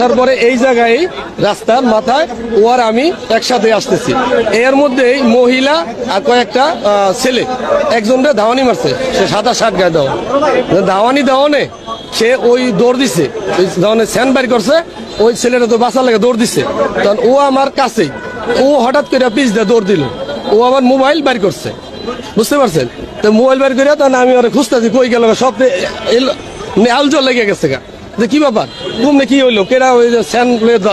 আসার পরে এই জায়গায় রাস্তার মাথায় ও আর আমি একসাথে আসতেছি। এর মধ্যেই মহিলা আর কয়েকটা ছেলে। একজনটা ধাওয়ানি মারছে। সে সাদা শার্ট গায়ে দেওয়া। ধাওয়ানি দেওয়ানে সে ওই দৌড় দিছে। ওই ধরনের স্যান্ড বাড়ি করছে, ওই ছেলেটা তো বাঁচার লাগে দৌড় দিছে। তখন ও আমার কাছেই, ও হঠাৎ করে পিস দিয়ে দৌড় দিল। ও আমার মোবাইল বের করছে। বুঝতে পারছেন? তো মোবাইল বের করে তখন আমি ওরা খুঁজতেছি, কই গেল সব নেহাল জল লেগে গেছে গা। যে কি ব্যাপার? তুমি কি হইল? কেরা ওই যে স্যান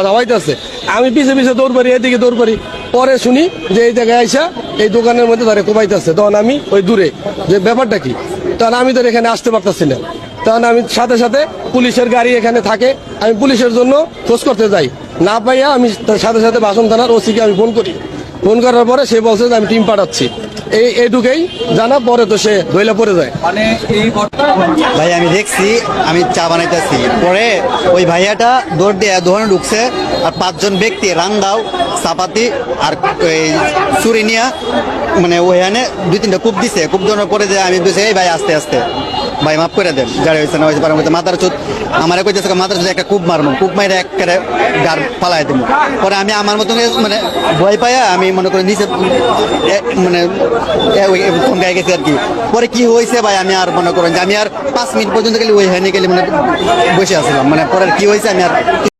দাওয়াইতেছে? আমি পিছে পিছে দৌড় পারি এদিকে দৌড় পারি পরে শুনি যে এই জায়গায় আইসা এই দোকানের মধ্যে তারা কোবাইতেছে। তখন আমি ওই দূরে। যে ব্যাপারটা কি? তখন আমি তো এখানে আসতে পারতাছি না। তখন আমি সাথে সাথে পুলিশের গাড়ি এখানে থাকে। আমি পুলিশের জন্য খোঁজ করতে যাই। না পাইয়া আমি সাথে সাথে বাসন থানার ওসিকে আমি ফোন করি। ফোন করার পরে সে বলছে যে আমি টিম পাঠাচ্ছি। এই এটুকেই জানা পরে তো সে ধইলা পড়ে যায়। মানে এই ভাই আমি দেখছি আমি চা বানাইতেছি। পরে ওই ভাইয়াটা দৌড় দিয়ে দোকানে ঢুকছে আর পাঁচজন ব্যক্তি রাঙ্গাও চাপাতি আর চুরি নিয়া মানে ওইখানে দুই তিনটা কূপ দিছে। কূপ দেওয়ার পরে যে আমি বলছি এই ভাই আস্তে আস্তে। ভাই, মাফ করে দেন যারা হয়েছে না হয়েছে পারে হয়েছে মাথার চুত আমার কইতেছে মাথার চুত একটা কূপ মারবো কূপ মাইরে একেবারে গার পালাই দেবো পরে আমি আমার মতন মানে ভয় পাইয়া আমি মনে করি নিচে মানে ফোন গায়ে গেছি আর কি। পরে কি হয়েছে ভাই, আমি আর মনে করেন যে, আমি আর পাঁচ মিনিট পর্যন্ত গেলে ওই হয়নি গেলে মানে বসে আসলাম মানে পরে কি হয়েছে আমি আর